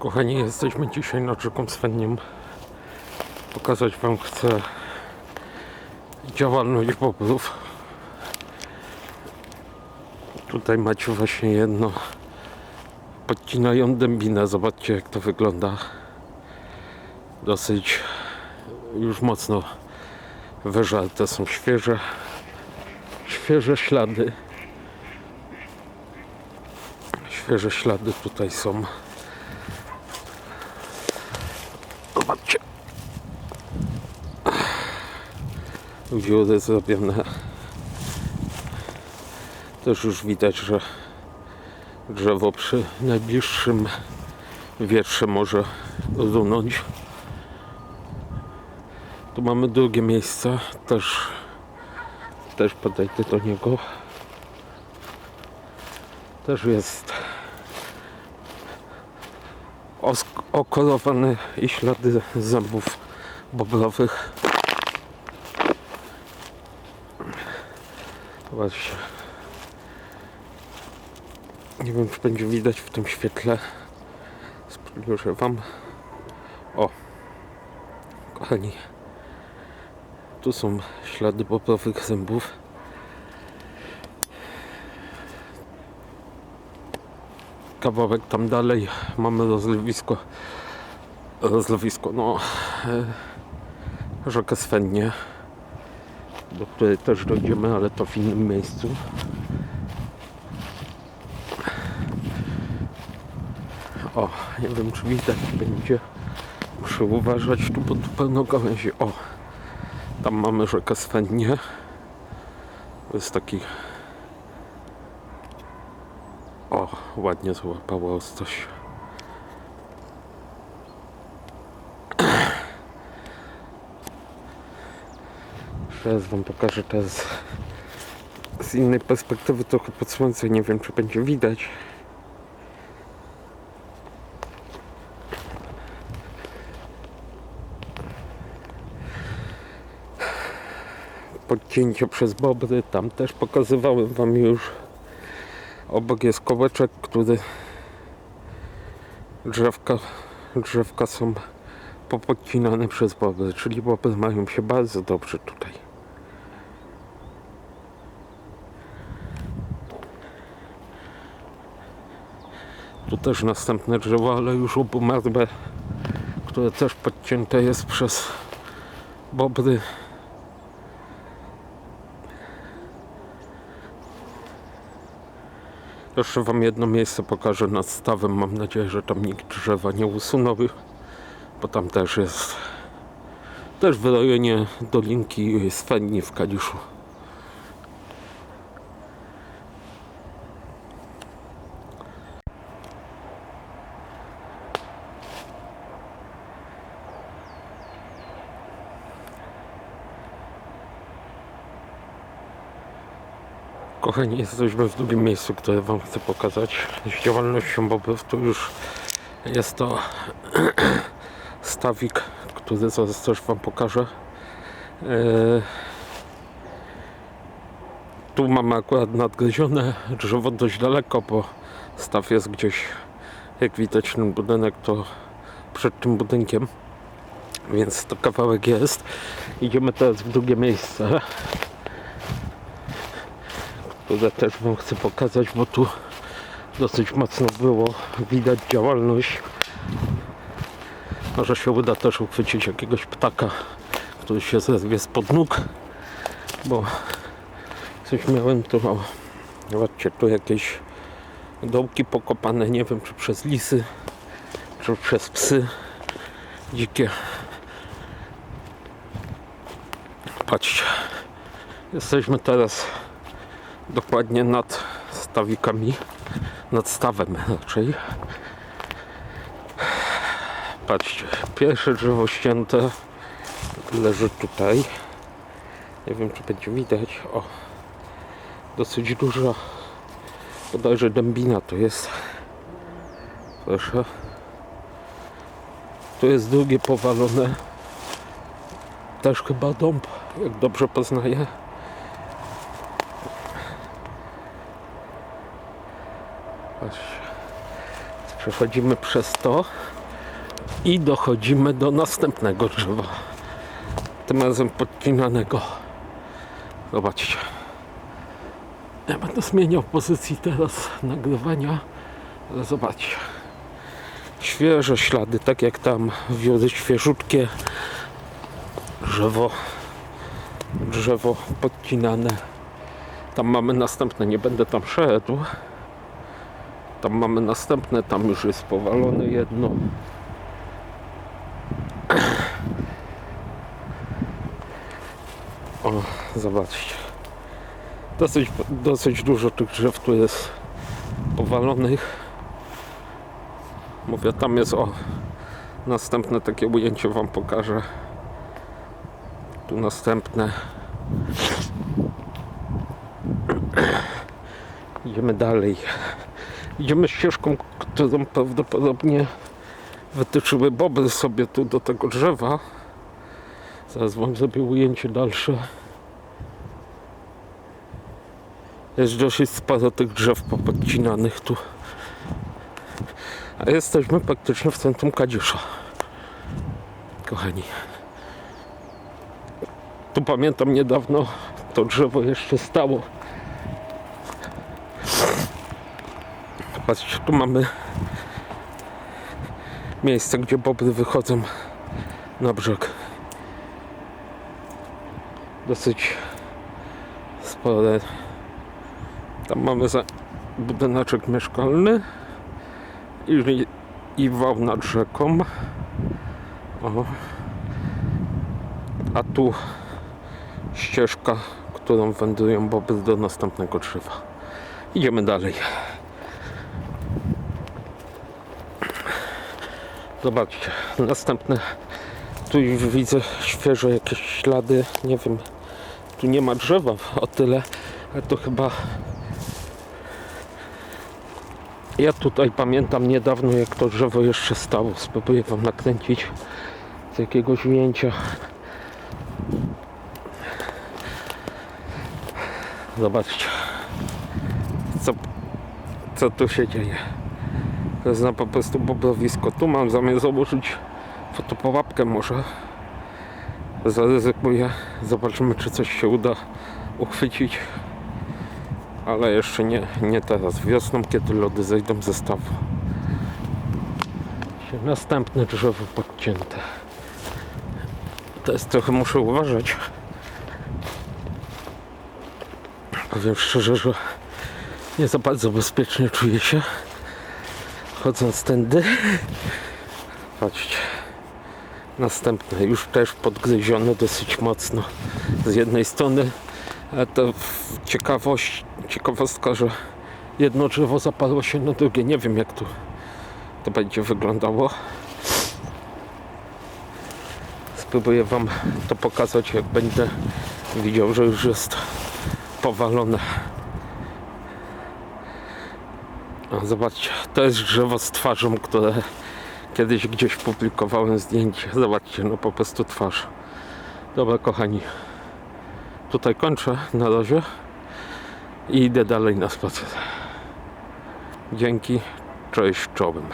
Kochani, jesteśmy dzisiaj nad rzeką Sweniem. Pokazać Wam chcę działalność bobrów. Tutaj macie właśnie jedno. Podcinają dębinę. Zobaczcie jak to wygląda. Dosyć już mocno wyżarte są świeże. Świeże ślady. Świeże ślady tutaj są. Zobaczcie. Wióry zrobione. Też już widać, że drzewo przy najbliższym wietrze może runąć. Tu mamy drugie miejsce. Też, też podejdę do niego. Też jest okolowane i ślady zębów bobrowych. Zobaczcie. Nie wiem, czy będzie widać w tym świetle. Spójrzę wam. O. Kochani. Tu są ślady bobrowych zębów. Kawałek tam dalej. Mamy rozlewisko. Rozlewisko no. E, rzekę Swennie do której też dojdziemy ale to w innym miejscu. O nie wiem czy widać będzie. Muszę uważać tu bo tu pełno gałęzi o tam mamy rzekę Swennie to jest taki o, ładnie złapało coś. Teraz wam pokażę teraz z innej perspektywy trochę pod słońce. Nie wiem czy będzie widać. Podcięcie przez bobry, tam też pokazywałem wam już. Obok jest kołeczek, który drzewka, drzewka są popodcinane przez bobry, czyli bobry mają się bardzo dobrze tutaj. Tu też następne drzewo, ale już obumarłe, które też podcięte jest przez bobry. Jeszcze Wam jedno miejsce pokażę nad stawem. Mam nadzieję, że tam nikt drzewa nie usunął, bo tam też jest też w rejonie Dolinki Swenni w Kaliszu. Kochani, jesteśmy w drugim miejscu, które Wam chcę pokazać. Z działalnością bobrów to już jest to stawik, który zaraz Wam pokażę. Eee, Tu mamy akurat nadgryzione drzewo dość daleko, bo staw jest gdzieś, jak widać ten budynek to przed tym budynkiem. Więc to kawałek jest. Idziemy teraz w drugie miejsce które też Wam chcę pokazać, bo tu dosyć mocno było widać działalność. Może się uda też uchwycić jakiegoś ptaka, który się zerwie spod nóg, bo coś miałem tu, o, zobaczcie, tu jakieś dołki pokopane, nie wiem czy przez lisy, czy przez psy dzikie. Patrzcie, jesteśmy teraz dokładnie nad stawikami, nad stawem raczej. Patrzcie, pierwsze drzewo ścięte leży tutaj. Nie wiem, czy będzie widać. O, dosyć duża, bodajże dębina to jest. Proszę. Tu jest drugie powalone. Też chyba dąb, jak dobrze poznaję. Patrzcie. Przechodzimy przez to i dochodzimy do następnego drzewa. Tym razem podcinanego. Zobaczcie. Ja będę zmieniał pozycji teraz nagrywania, ale zobaczcie. Świeże ślady, tak jak tam wiody świeżutkie. Drzewo, drzewo podcinane. Tam mamy następne, nie będę tam szedł. Tam mamy następne, tam już jest powalone jedno. O, zobaczcie. Dosyć, dosyć dużo tych drzew tu jest powalonych. Mówię, tam jest o. Następne takie ujęcie wam pokażę. Tu następne. Idziemy dalej. Idziemy ścieżką, którą prawdopodobnie wytyczyły boby sobie tu do tego drzewa. Zaraz wam zrobię ujęcie dalsze. Jest dosyć sporo tych drzew popodcinanych tu. A jesteśmy praktycznie w centrum Kadzisza. Kochani. Tu pamiętam niedawno to drzewo jeszcze stało. Patrzcie, tu mamy miejsce, gdzie bobry wychodzą na brzeg. Dosyć spore. Tam mamy za mieszkalny i, i wał nad rzeką. O. A tu ścieżka, którą wędrują bobry do następnego drzewa. Idziemy dalej. Zobaczcie, następne. Tu już widzę świeże jakieś ślady. Nie wiem, tu nie ma drzewa o tyle, ale to chyba. Ja tutaj pamiętam niedawno, jak to drzewo jeszcze stało. Spróbuję Wam nakręcić z jakiegoś ujęcia. Zobaczcie, co, co tu się dzieje. To jest na po prostu bobrowisko. Tu mam zamiar założyć fotopułapkę może. Zaryzykuję. Zobaczymy czy coś się uda uchwycić. Ale jeszcze nie, nie teraz. Wiosną, kiedy lody zejdą ze stawu. Następne drzewo podcięte. Teraz trochę muszę uważać. Powiem szczerze, że nie za bardzo bezpiecznie czuję się chodząc tędy. Patrzcie. Następne, już też podgryzione dosyć mocno. Z jednej strony, ale to ciekawość, ciekawostka, że jedno drzewo zaparło się na drugie. Nie wiem jak tu to będzie wyglądało. Spróbuję Wam to pokazać, jak będę widział, że już jest powalone. Zobaczcie, to jest drzewo z twarzą, które kiedyś gdzieś publikowałem zdjęcie. Zobaczcie, no po prostu twarz. Dobra, kochani, tutaj kończę na razie i idę dalej na spacer. Dzięki, cześć, czołem.